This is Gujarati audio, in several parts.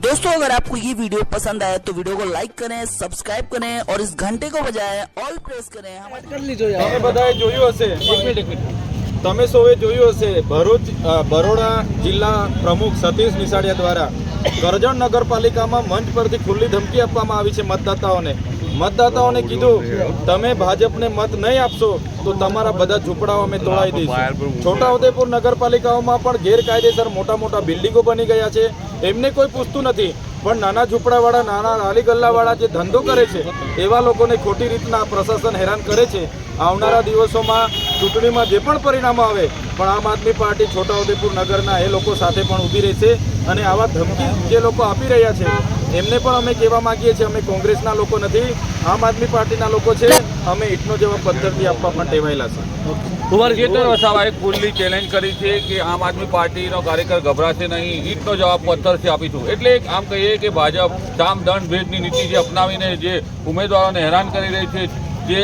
दोस्तों अगर आपको ये वीडियो पसंद आया तो वीडियो को लाइक करें सब्सक्राइब करें और इस घंटे को बजाएं ऑल प्रेस करें हमारे કરી લીજો તમે યાર બધાએ જોયું હશે એક મિનિટ એક મિનિટ તમે સૌએ જોયું હશે ભરૂચ અ, બરોડા જિલ્લા પ્રમુખ સતીશ નિશાળિયા દ્વારા કરજણ નગરપાલિકામાં મંચ પરથી ખુલ્લી ધમકી આપવામાં આવી છે મતદાતાઓને મતદાતાઓને કીધું તમે ભાજપને મત નહીં આપશો તો તમારા બધા ઝૂંપડાઓ અમે તોડાવી દઈશું. છોટાઉદેપુર નગરપાલિકાઓમાં પણ ગેરકાયદેસર મોટા મોટા બિલ્ડિંગો બની ગયા છે. એમને કોઈ પૂછતું નથી પણ નાના ઝૂંપડાવાળા નાના રાલી ગલ્લાવાળા જે ધંધો કરે છે એવા લોકોને ખોટી રીતના પ્રશાસન હેરાન કરે છે. આવનારા દિવસોમાં ચૂંટણીમાં જે પણ પરિણામો આવે પણ આમ આદમી પાર્ટી છોટાઉદેપુર નગરના એ લોકો સાથે પણ ઊભી રહેશે અને આવા ધમકી જે લોકો આપી રહ્યા છે એમને પણ અમે કહેવા માંગીએ છીએ, અમે કોંગ્રેસના લોકો નથી, આમ આદમી પાર્ટીના લોકો છે, અમે ઈટનો જેવા પદ્ધતિ આપવા પણ ટેવાયેલા છે. ચેતન વસાવાએ ખુલ્લી ચેલેન્જ કરી છે કે આમ આદમી પાર્ટીનો કાર્યકર ગભરાશે નહીં, ઈટનો જવાબ પથ્થરથી આપીશું. એટલે આમ કહીએ કે ભાજપ સામ દંડ ભેદની નીતિ જે અપનાવીને જે ઉમેદવારોને હેરાન કરી રહી છે જે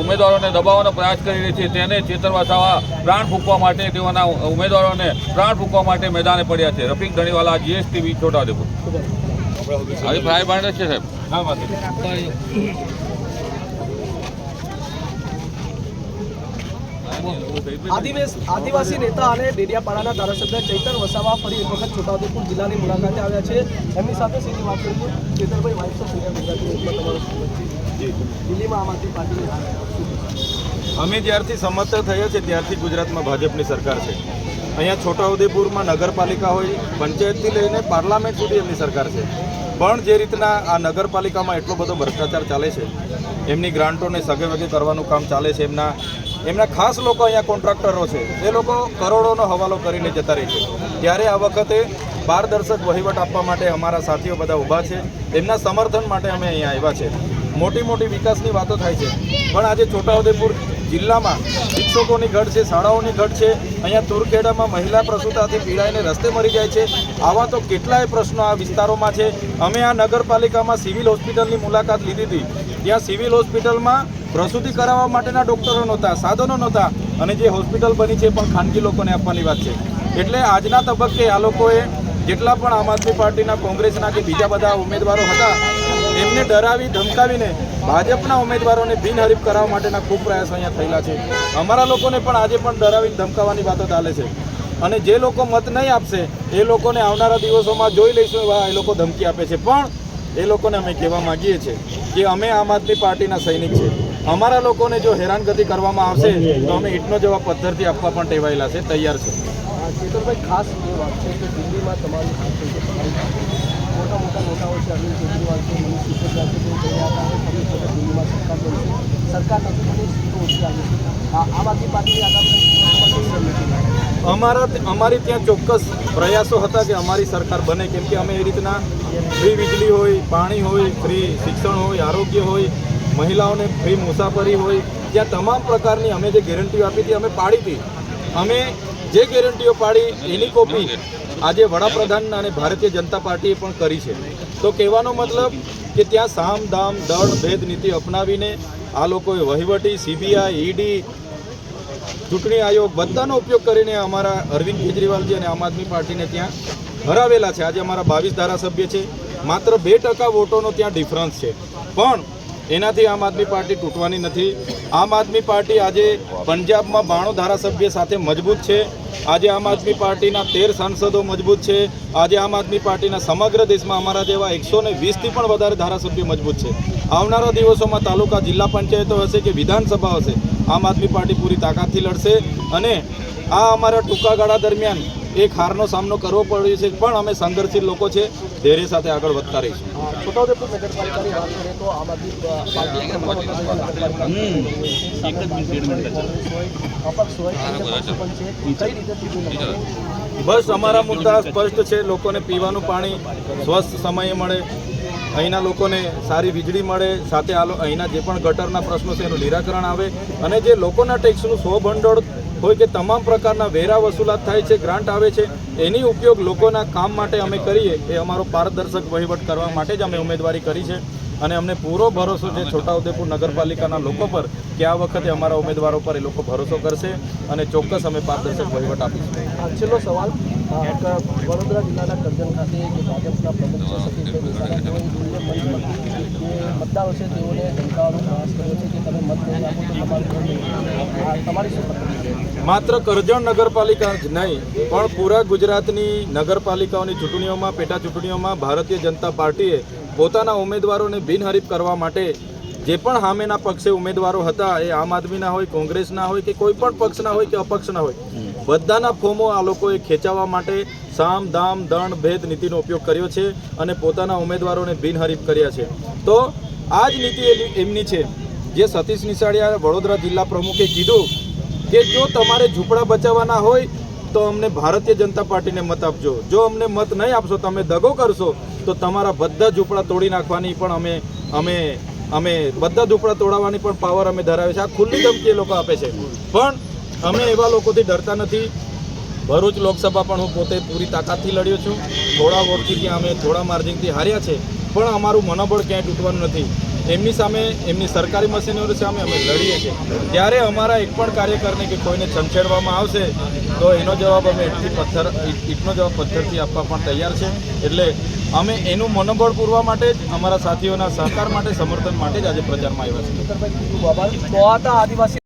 ઉમેદવારોને દબાવવાનો પ્રયાસ કરી રહી છે તેને ચેતરવા થવા પ્રાણ ફૂંકવા માટે તેઓના ઉમેદવારોને પ્રાણ ફૂંકવા માટે મેદાને પડ્યા છે. રફીક ધણીવાલા જીએસટીવી છોટાઉદેપુર. આવી ભાઈ છે સાહેબ. હા આદિવાસી નેતા અને ડેડિયાપાડાના ધારાસભ્ય ચૈતર વસાવા ફરી એક વખત છોટાઉદેપુર જિલ્લાની મુલાકાતે આવ્યા છે. એમની સાથે સીધી વાત કરીએ. ચેતરભાઈ વાઇફ ઓફ ઇન્ડિયા ગુજરાતી તમારું અમે જ્યારથી સમર્થ થયા છે, ત્યારથી ગુજરાતમાં ભાજપની સરકાર છે. અહીંયા છોટાઉદેપુરમાં નગરપાલિકા હોય, પંચાયતથી લઈને પાર્લામેન્ટ સુધી એમની સરકાર છે. પણ જે રીતના આ નગરપાલિકામાં એટલો બધો ભ્રષ્ટાચાર ચાલે છે, એમની ગ્રાન્ટોને સગે વગે કરવાનું કામ ચાલે છે, એમના એમના ખાસ લોકો અહીંયા કોન્ટ્રાક્ટરો છે, એ લોકો કરોડોનો હવાલો કરીને જતા રહે છે. ત્યારે આ વખતે પારદર્શક વહીવટ આપવા માટે અમારા સાથીઓ બધા ઊભા છે, એમના સમર્થન માટે અમે અહીંયા આવ્યા છે. મોટી મોટી વિકાસની વાતો થાય છે. પણ આજે છોટાઉદેપુર જિલ્લામાં શિક્ષકોની ઘટ છે, શાળાઓની ઘટ છે, અહીંયા તુરખેડામાં મહિલા પ્રસૂતાથી પીડાઈને રસ્તે મરી જાય છે. આવા તો કેટલાય પ્રશ્નો આ વિસ્તારોમાં છે. અમે આ નગરપાલિકામાં સિવિલ હોસ્પિટલની મુલાકાત લીધી હતી. ત્યાં સિવિલ હોસ્પિટલમાં પ્રસૂતિ કરાવવા માટેના ડૉક્ટરો નહોતા, સાધનો નહોતા અને જે હોસ્પિટલ બની છે પણ ખાનગી લોકોને આપવાની વાત છે. એટલે આજના તબક્કે આ લોકોએ જેટલા પણ આમ આદમી પાર્ટીના કોંગ્રેસના કે બીજા બધા ઉમેદવારો હતા એમને ડરાવી, ધમકાવીને ભાજપના ઉમેદવારોને બિનહરીફ કરાવવા માટેના ખૂબ પ્રયાસો અહીંયા થયેલા છે. અમારા લોકોને પણ આજે પણ ડરાવીને ધમકાવવાની વાતો ચાલે છે. અને જે લોકો મત નહીં આપશે, એ લોકોને આવનારા દિવસોમાં જોઈ લઈશું એવા એ લોકો ધમકી આપે છે. પણ એ લોકોને અમે કહેવા માંગીએ છીએ કે અમે આમ આદમી પાર્ટીના સૈનિક છે. અમારા લોકોને જો હેરાનગતિ કરવામાં આવશે, તો અમે ઈટનો જેવા પથ્થરથી આપવા પણ ટેવાયેલા છે. તૈયાર છે. ખાસ એ વાત છે કે દિલ્હીમાં તમારી મોટા મોટા નેતાઓ છે, અરવિંદ કેજરીવાલ છે, મનીષ સિસોદિયા છે તેઓ ગયા હતા દિલ્હીમાં સરકાર બનશે સરકાર નથી બની સીટો ઓછી આવી છે. આમ આદમી પાર્ટીની આગામી? અમારા અમારી ત્યાં ચોક્કસ પ્રયાસો હતા કે અમારી સરકાર બને, કેમ કે અમે એ રીતના ફ્રી વીજળી હોય, પાણી હોય ફ્રી શિક્ષણ હોય, આરોગ્ય હોય, મહિલાઓને ફ્રી મુસાફરી હોય, ત્યાં તમામ પ્રકારની અમે જે ગેરંટીઓ આપી હતી, અમે પાડી હતી. અમે જે ગેરંટીઓ પાડી એની કોપી આજે વડાપ્રધાન અને ભારતીય જનતા પાર્ટીએ પણ કરી છે. તો કહેવાનો મતલબ કે ત્યાં સામ દામ દળ ભેદ નીતિ અપનાવીને આ લોકોએ વહીવટી સીબીઆઈ ઈડી ચૂંટણી આયોગ બધાનો ઉપયોગ કરીને અમારા અરવિંદ કેજરીવાલજી અને આમ આદમી પાર્ટીને ત્યાં હરાવેલા છે. આજે અમારા બાવીસ ધારાસભ્ય છે. માત્ર બે ટકા વોટોનો ત્યાં ડિફરન્સ છે. પણ એનાથી આમ આદમી પાર્ટી તૂટવાની નથી. આમ આદમી પાર્ટી આજે પંજાબમાં બાણું ધારાસભ્ય સાથે મજબૂત છે. આજે આમ આદમી પાર્ટીના તેર સાંસદો મજબૂત છે. આજે આમ આદમી પાર્ટીના સમગ્ર દેશમાં અમારા જેવા એકસો ને વીસથી પણ વધારે ધારાસભ્યો મજબૂત છે. આવનારા દિવસોમાં તાલુકા જિલ્લા પંચાયતો હશે કે વિધાનસભા હશે, આમ આદમી પાર્ટી પૂરી તાકાતથી લડશે. અને આ અમારા ટૂંકા ગાળા દરમિયાન એક હારનો સામનો કરવો પડ્યો છે પણ અમે સંઘર્ષિત લોકો છે ધૈર્ય સાથે આગળ વધતા રહીશું? બસ અમારા મુદ્દા સ્પષ્ટ છે લોકોને પીવાનું પાણી સ્વસ્થ સમયે મળે અહીંના લોકોને સારી વીજળી મળે સાથે આ અહીંના જે પણ ગટરના પ્રશ્નો છે એનું નિરાકરણ આવે અને જે લોકોના ટેક્સનું સો ભંડોળ હોય કે તમામ પ્રકારના વેરા વસૂલાત થાય છે, ગ્રાન્ટ આવે છે, એની ઉપયોગ લોકોના કામ માટે અમે કરીએ, એ અમારો પારદર્શક વહીવટ કરવા માટે જ અમે ઉમેદવારી કરી છે. અને અમને પૂરો ભરોસો છે છોટાઉદેપુર નગરપાલિકાના લોકો પર કે આ વખતે અમારા ઉમેદવારો પર એ લોકો ભરોસો કરશે અને ચોક્કસ અમે પારદર્શક વહીવટ આપીશું. છેલ્લો સવાલ. વડોદરા જિલ્લાના કરજણ ખાતે જે ભાજપના પ્રમુખ છે સતીશભાઈ પર જે મતદારો છે તેઓને ધમકાવવાનો પ્રયાસ કર્યો છે કે તમે મત નહીં આપો તો તમારું તમારી શું માત્ર કરજણ નગરપાલિકા જ નહીં, પણ પૂરા ગુજરાતની નગરપાલિકાઓની ચૂંટણીઓમાં, પેટા ચૂંટણીઓમાં ભારતીય જનતા પાર્ટીએ પોતાના ઉમેદવારોને બિનહરીફ કરવા માટે જે પણ સામેના પક્ષે ઉમેદવારો હતા, એ આમ આદમીના હોય કોંગ્રેસના હોય કે કોઈ પણ પક્ષના હોય કે અપક્ષના હોય બધાના ફોર્મો આ લોકોએ ખેંચાવવા માટે સામ, દામ, દંડ, ભેદ નીતિનો ઉપયોગ કર્યો છે અને પોતાના ઉમેદવારોને બિનહરીફ કર્યા છે. તો આ જ નીતિ એમની છે. જે સતીશ નિશાળિયા વડોદરા જિલ્લા પ્રમુખે કીધું કે જો તમારે ઝૂંપડા બચાવવાના હોય તો અમને ભારતીય જનતા પાર્ટીને મત આપજો. જો અમને મત નહીં આપશો, તમે દગો કરશો, તો તમારા બધા ઝૂંપડા તોડી નાખવાની પણ અમે અમે અમે બધા ઝૂંપડા તોડાવવાની પણ પાવર અમે ધરાવે છે આ ખુલ્લી ધમકી એ લોકો આપે છે. પણ અમે એવા લોકોથી ડરતા નથી. ભરૂચ લોકસભા પણ હું પોતે પૂરી તાકાતથી લડ્યો છું. થોડા વોટથી ત્યાં અમે થોડા માર્જિનથી હાર્યા છે, પણ અમારું મનોબળ ક્યાંય તૂટવાનું નથી. એમની સામે, એમની સરકારી મશીનરી સામે અમે લડીએ છીએ. ત્યારે અમારા એક પણ કાર્યકરને કે કોઈને છંછેડવામાં આવશે, તો એનો જવાબ અમે એટલી પથ્થર ઇટનો જવાબ પથ્થરથી આપવા પણ તૈયાર છે. એટલે અમે એનું મનોબળ પૂરવા માટે જ અમારા સાથીઓના સહકાર માટે, સમર્થન માટે જ આજે પ્રચારમાં આવ્યા હતા આદિવાસી